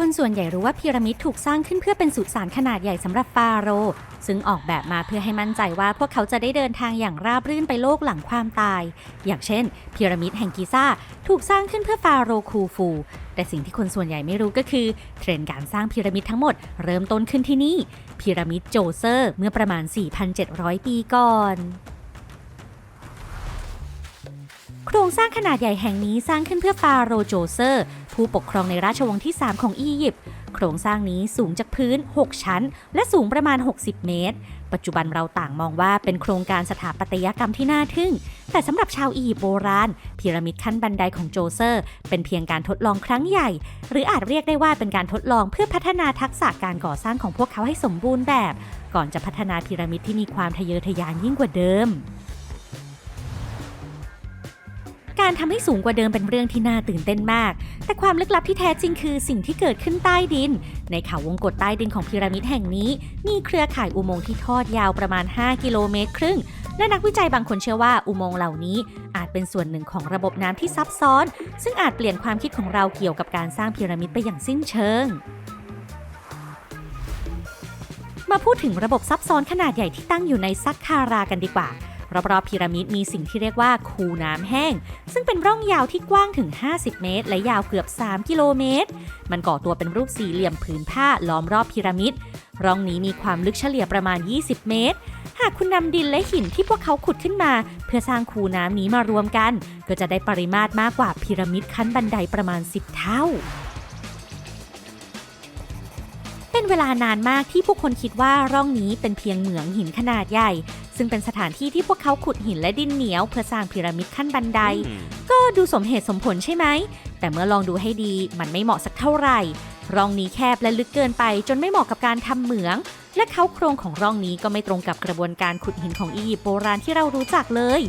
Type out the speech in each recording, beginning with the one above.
คนส่วนใหญ่รู้ว่าพีระมิดถูกสร้างขึ้นเพื่อเป็นสุสานขนาดใหญ่สำหรับฟาโรห์ซึ่งออกแบบมาเพื่อให้มั่นใจว่าพวกเขาจะได้เดินทางอย่างราบรื่นไปโลกหลังความตาย อย่างเช่นพีระมิดแห่งกิซ่าถูกสร้างขึ้นเพื่อฟาโรห์คูฟู แต่สิ่งที่คนส่วนใหญ่ไม่รู้ก็คือ เทรนด์การสร้างพีระมิดทั้งหมดเริ่มต้นขึ้นที่นี่พีระมิดโจเซอร์เมื่อประมาณ 4,700 ปีก่อน ครงสร้างขนาดใหญ่แห่งนี้สร้างขึ้นเพื่อฟาโรห์โจเซอร์ ผู้ปกครองในราชวงศ์ที่ 3 ของอียิปต์โครงสร้างนี้สูงจากพื้น 6 ชั้น และสูงประมาณ 60 เมตร ปัจจุบันเราต่างมองว่าเป็นโครงการสถาปัตยกรรมที่น่าทึ่ง แต่สำหรับชาวอียิปต์โบราณ พีระมิดขั้นบันไดของโจเซอร์ เป็นเพียงการทดลองครั้งใหญ่ หรืออาจเรียกได้ว่าเป็นการทดลองเพื่อพัฒนาทักษะการก่อสร้างของพวกเขาให้สมบูรณ์แบบ ก่อนจะพัฒนาพีระมิดที่มีความทะเยอทะยานยิ่งกว่าเดิม การทำให้สูงกว่าเดิมเป็นเรื่องที่น่าตื่นเต้นมาก แต่ความลึกลับที่แท้จริงคือสิ่งที่เกิดขึ้นใต้ดิน ในเขาวงกฏใต้ดินของพีระมิดแห่งนี้ มีเครือข่ายอุโมงค์ที่ทอดยาวประมาณ 5 กิโลเมตรครึ่ง และนักวิจัยบางคนเชื่อว่าอุโมงค์เหล่านี้ อาจเป็นส่วนหนึ่งของระบบน้ำที่ซับซ้อน ซึ่งอาจเปลี่ยนความคิดของเราเกี่ยวกับการสร้างพีระมิดไปอย่างสิ้นเชิงมาพูดถึงระบบซับซ้อนขนาดใหญ่ที่ตั้งอยู่ในซักคารากันดีกว่า รอบๆพีระมิดมีสิ่งที่เรียกว่าคูน้ำแห้ง ซึ่งเป็นร่องยาวที่กว้างถึง 50 เมตร และยาวเกือบ 3 กิโลเมตร มันก่อตัวเป็นรูปสี่เหลี่ยมผืนผ้าล้อมรอบพีระมิด ร่องนี้มีความลึกเฉลี่ยประมาณ 20 เมตร หากคุณนำดินและหินที่พวกเขาขุดขึ้นมา เพื่อสร้างคูน้ำนี้มารวมกัน ก็จะได้ปริมาตรมากกว่าพีระมิดขั้นบันไดประมาณ 10 เท่าเป็นเวลานานมากที่ผู้คนคิดว่าร่องนี้เป็นเพียงเหมืองหินขนาดใหญ่ ซึ่งเป็นสถานที่ที่พวกเขาขุดหินและดินเหนียว เพื่อสร้างพีระมิดขั้นบันได ก็ดูสมเหตุสมผลใช่ไหม แต่เมื่อลองดูให้ดีมันไม่เหมาะสักเท่าไหร่ร่องนี้แคบและลึกเกินไปจนไม่เหมาะกับการทำเหมือง และเขาโครงของร่องนี้ก็ไม่ตรงกับกระบวนการขุดหินของอียิปต์โบราณที่เรารู้จักเลย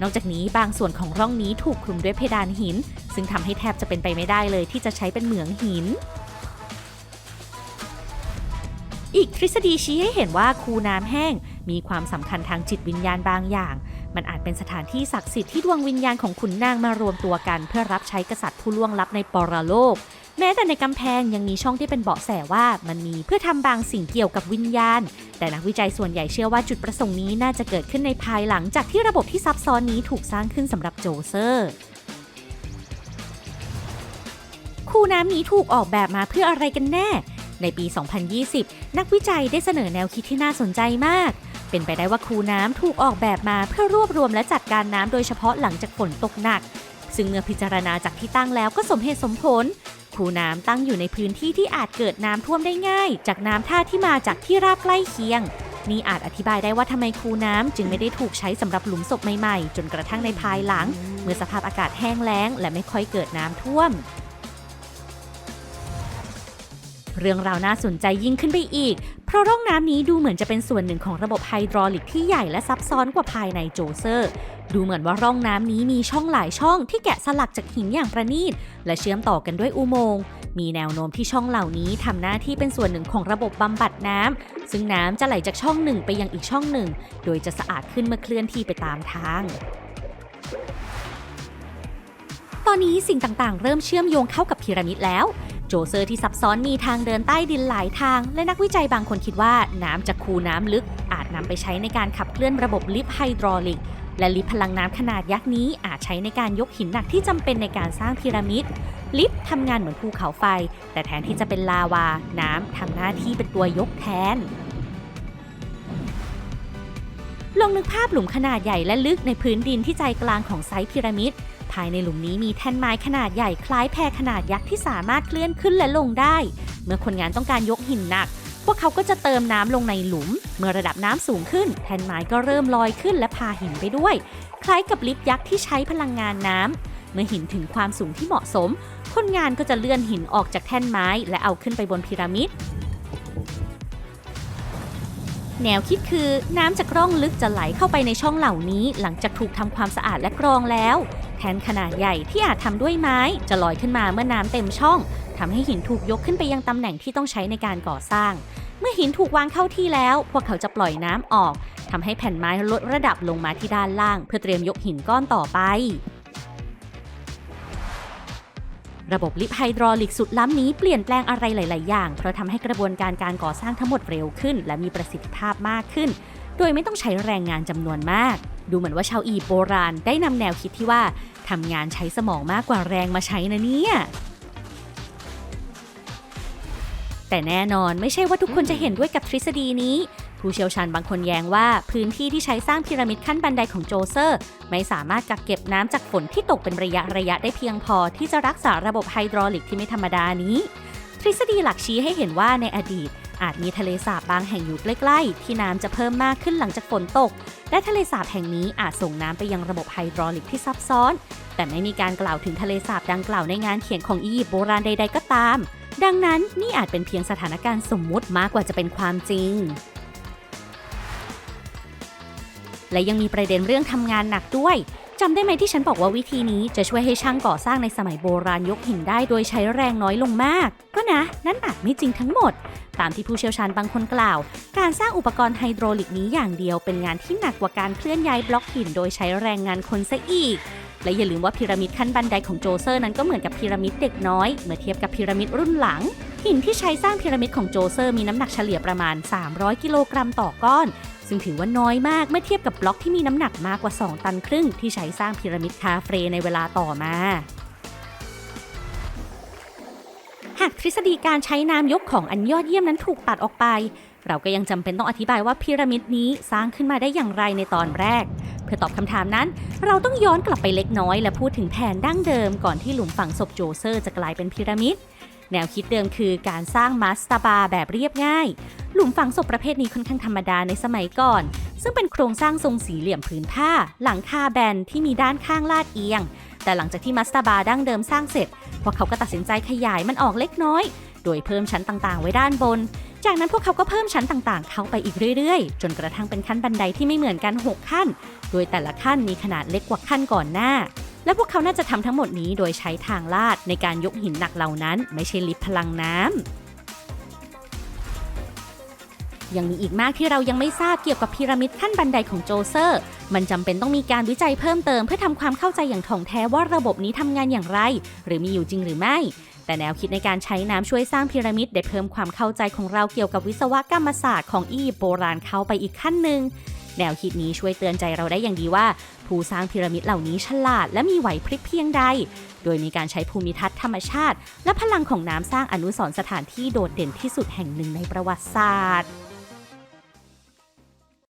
นอกจากนี้บางส่วนของร่องนี้ถูกคลุมด้วยเพดานหิน ซึ่งทำให้แทบจะเป็นไปไม่ได้เลยที่จะใช้เป็นเหมืองหิน อีกทฤษฎีชี้ให้เห็นว่าคูน้ำแห้ง มีความสำคัญทางจิตวิญญาณบางอย่าง มันอาจเป็นสถานที่ศักดิ์สิทธิ์ที่ดวงวิญญาณของขุนนางมารวมตัวกัน เพื่อรับใช้กษัตริย์ผู้ล่วงลับในปรโลก แม้แต่ในกำแพงยังมีช่องที่เป็นเบาะแสว่ามันมีเพื่อทำบางสิ่งเกี่ยวกับวิญญาณ แต่นักวิจัยส่วนใหญ่เชื่อว่าจุดประสงค์นี้น่าจะเกิดขึ้นในภายหลังจากที่ระบบที่ซับซ้อนนี้ถูกสร้างขึ้นสำหรับโจเซอร์คูน้ำนี้ถูกออกแบบมาเพื่ออะไรกันแน่ ในปี 2020 นักวิจัยได้เสนอแนวคิดที่น่าสนใจมาก เป็นไปได้ว่าคูน้ำถูกออกแบบมาเพื่อรวบรวมและจัดการน้ำโดยเฉพาะหลังจากฝนตกหนัก ซึ่งเมื่อพิจารณาจากที่ตั้งแล้วก็สมเหตุสมผล คูน้ำตั้งอยู่ในพื้นที่ที่อาจเกิดน้ำท่วมได้ง่าย จากน้ำท่าที่มาจากที่ราบใกล้เคียง นี่อาจอธิบายได้ว่าทำไมคูน้ำจึงไม่ได้ถูกใช้สำหรับหลุมศพใหม่ๆ จนกระทั่งในภายหลัง เมื่อสภาพอากาศแห้งแล้ง และไม่ค่อยเกิดน้ำท่วม เรื่องราวน่าสนใจยิ่งขึ้นไปอีก เพราะร่องน้ำนี้ดูเหมือนจะเป็นส่วนหนึ่งของระบบไฮดรอลิกที่ใหญ่และซับซ้อนกว่าภายในโจเซอร์ ดูเหมือนว่าร่องน้ำนี้มีช่องหลายช่องที่แกะสลักจากหินอย่างประณีต และเชื่อมต่อกันด้วยอุโมงค์มีแนวโน้มที่ช่องเหล่านี้ทำหน้าที่เป็นส่วนหนึ่งของระบบบำบัดน้ำซึ่งน้ำจะไหลจากช่องหนึ่งไปยังอีกช่องหนึ่ง โดยจะสะอาดขึ้นเมื่อเคลื่อนที่ไปตามทางตอนนี้สิ่งต่างๆ เริ่มเชื่อมโยงเข้ากับพีระมิดแล้ว โจเซอร์ที่ซับซ้อนมีทางเดินใต้ดินหลายทาง และนักวิจัยบางคนคิดว่าน้ำจากคูน้ำลึก อาจนำไปใช้ในการขับเคลื่อนระบบลิฟต์ไฮดรอลิก และลิฟต์พลังน้ำขนาดยักษ์นี้อาจใช้ในการยกหินหนักที่จำเป็นในการสร้างพีระมิด ลิฟต์ทำงานเหมือนภูเขาไฟ แต่แทนที่จะเป็นลาวา น้ำทำหน้าที่เป็นตัวยกแทน ลองนึกภาพหลุมขนาดใหญ่และลึกในพื้นดินที่ใจกลางของไซต์พีระมิด ภายในหลุมนี้มีแท่นไม้ขนาดใหญ่คล้ายแพขนาดยักษ์ที่สามารถเคลื่อนขึ้นและลงได้ เมื่อคนงานต้องการยกหินหนัก พวกเขาก็จะเติมน้ำลงในหลุม เมื่อระดับน้ำสูงขึ้น แท่นไม้ก็เริ่มลอยขึ้นและพาหินไปด้วย คล้ายกับลิฟต์ยักษ์ที่ใช้พลังงานน้ำเมื่อหินถึงความสูงที่เหมาะสม คนงานก็จะเลื่อนหินออกจากแท่นไม้ และเอาขึ้นไปบนพีระมิด แนวคิดคือน้ำจากร่องลึกจะไหลเข้าไปในช่องเหล่านี้ หลังจากถูกทำความสะอาดและกรองแล้ว แทนขนาดใหญ่ที่อาจทำด้วยไม้จะลอยขึ้นมาเมื่อน้ำเต็มช่องทำให้หินถูกยกขึ้นไปยังตำแหน่งที่ต้องใช้ในการก่อสร้าง เมื่อหินถูกวางเข้าที่แล้ว พวกเขาจะปล่อยน้ำออกทำให้แผ่นไม้ลดระดับลงมาที่ด้านล่าง เพื่อเตรียมยกหินก้อนต่อไป ระบบลิฟต์ไฮดรอลิกสุดล้ำนี้เปลี่ยนแปลงอะไรหลาย ๆ อย่าง เพราะทำให้กระบวนการการก่อสร้างทั้งหมดเร็วขึ้น และมีประสิทธิภาพมากขึ้น โดยไม่ต้องใช้แรงงานจำนวนมาก ดูเหมือนว่าชาวอียิปต์โบราณได้นำแนวคิดที่ว่าทำงานใช้สมองมากกว่าแรงมาใช้นะเนี่ยแต่แน่นอนไม่ใช่ว่าทุกคนจะเห็นด้วยกับทฤษฎีนี้ ผู้เชี่ยวชาญบางคนแย้งว่าพื้นที่ที่ใช้สร้างพีระมิดขั้นบันไดของโจเซอร์ ไม่สามารถกักเก็บน้ำจากฝนที่ตกเป็นระยะระยะได้เพียงพอที่จะรักษาระบบไฮดรอลิกที่ไม่ธรรมดานี้ ทฤษฎีหลักชี้ให้เห็นว่าในอดีต อาจมีทะเลสาบบางแห่งอยู่ใกล้ๆ ที่น้ำจะเพิ่มมากขึ้นหลังจากฝนตก และทะเลสาบแห่งนี้อาจส่งน้ำไปยังระบบไฮดรอลิกที่ซับซ้อน แต่ไม่มีการกล่าวถึงทะเลสาบดังกล่าวในงานเขียนของอียิปต์โบราณใด ๆ ก็ตาม ดังนั้นนี่อาจเป็นเพียงสถานการณ์สมมุติมากกว่าจะเป็นความจริง และยังมีประเด็นเรื่องทำงานหนักด้วยจำได้ไหมที่ฉันบอกว่าวิธีนี้จะช่วยให้ช่างก่อสร้างในสมัยโบราณยกหินได้โดยใช้แรงน้อยลงมาก ก็นะ นั่นอาจไม่จริงทั้งหมด ตามที่ผู้เชี่ยวชาญบางคนกล่าว การสร้างอุปกรณ์ไฮโดรลิกนี้อย่างเดียวเป็นงานที่หนักกว่าการเคลื่อนย้ายบล็อกหินโดยใช้แรงงานคนซะอีก และอย่าลืมว่าพีระมิดขั้นบันไดของโจเซอร์นั้นก็เหมือนกับพีระมิดเด็กน้อยเมื่อเทียบกับพีระมิดรุ่นหลังหินที่ใช้สร้างพีระมิดของโจเซอร์มีน้ำหนักเฉลี่ยประมาณ 300 กิโลกรัมต่อก้อน ซึ่งถือว่าน้อยมากเมื่อเทียบกับบล็อกที่มีน้ำหนักมากกว่า 2 ตันครึ่งที่ใช้สร้างพีระมิดคาเฟรในเวลาต่อมาหากทฤษฎีการใช้น้ำยกของอันยอดเยี่ยมนั้นถูกตัดออกไป เราก็ยังจำเป็นต้องอธิบายว่าพีระมิดนี้สร้างขึ้นมาได้อย่างไรในตอนแรก เพื่อตอบคำถามนั้น เราต้องย้อนกลับไปเล็กน้อย และพูดถึงแผนดั้งเดิมก่อนที่หลุมฝังศพโจเซอร์จะกลายเป็นพีระมิด แนวคิดเดิมคือการสร้างมัสตาบาแบบเรียบง่าย หลุมฝังศพประเภทนี้ค่อนข้างธรรมดาในสมัยก่อน ซึ่งเป็นโครงสร้างทรงสี่เหลี่ยมผืนผ้า หลังคาแบนที่มีด้านข้างลาดเอียง แต่หลังจากที่มัสตาบาดั้งเดิมสร้างเสร็จ พวกเขาก็ตัดสินใจขยายมันออกเล็กน้อย โดยเพิ่มชั้นต่างๆ ไว้ด้านบน จากนั้นพวกเขาก็เพิ่มชั้นต่างๆ เข้าไปอีกเรื่อยๆ จนกระทั่งเป็นขั้นบันไดที่ไม่เหมือนกัน 6 ขั้น โดยแต่ละขั้นมีขนาดเล็กกว่าขั้นก่อนหน้า และพวกเขาน่าจะทำทั้งหมดนี้โดยใช้ทางลาดในการยกหินหนักเหล่านั้น ไม่ใช่ลิฟต์พลังน้ำยังมีอีกมากที่เรายังไม่ทราบเกี่ยวกับพีระมิดขั้นบันไดของโจเซอร์ มันจำเป็นต้องมีการวิจัยเพิ่มเติมเพื่อทำความเข้าใจอย่างถ่องแท้ว่าระบบนี้ทำงานอย่างไร หรือมีอยู่จริงหรือไม่ แต่แนวคิดในการใช้น้ำช่วยสร้างพีระมิดได้เพิ่มความเข้าใจของเราเกี่ยวกับวิศวกรรมศาสตร์ของอียิปต์โบราณเข้าไปอีกขั้นหนึ่ง แนวคิดนี้ช่วยเตือนใจเราได้อย่างดีว่า ผู้สร้างพีระมิดเหล่านี้ฉลาด และมีไหวพริบเพียงใด โดยมีการใช้ภูมิทัศน์ธรรมชาติ และพลังของน้ำสร้างอนุสรณ์สถานที่โดดเด่นที่สุดแห่งหนึ่งในประวัติศาสตร์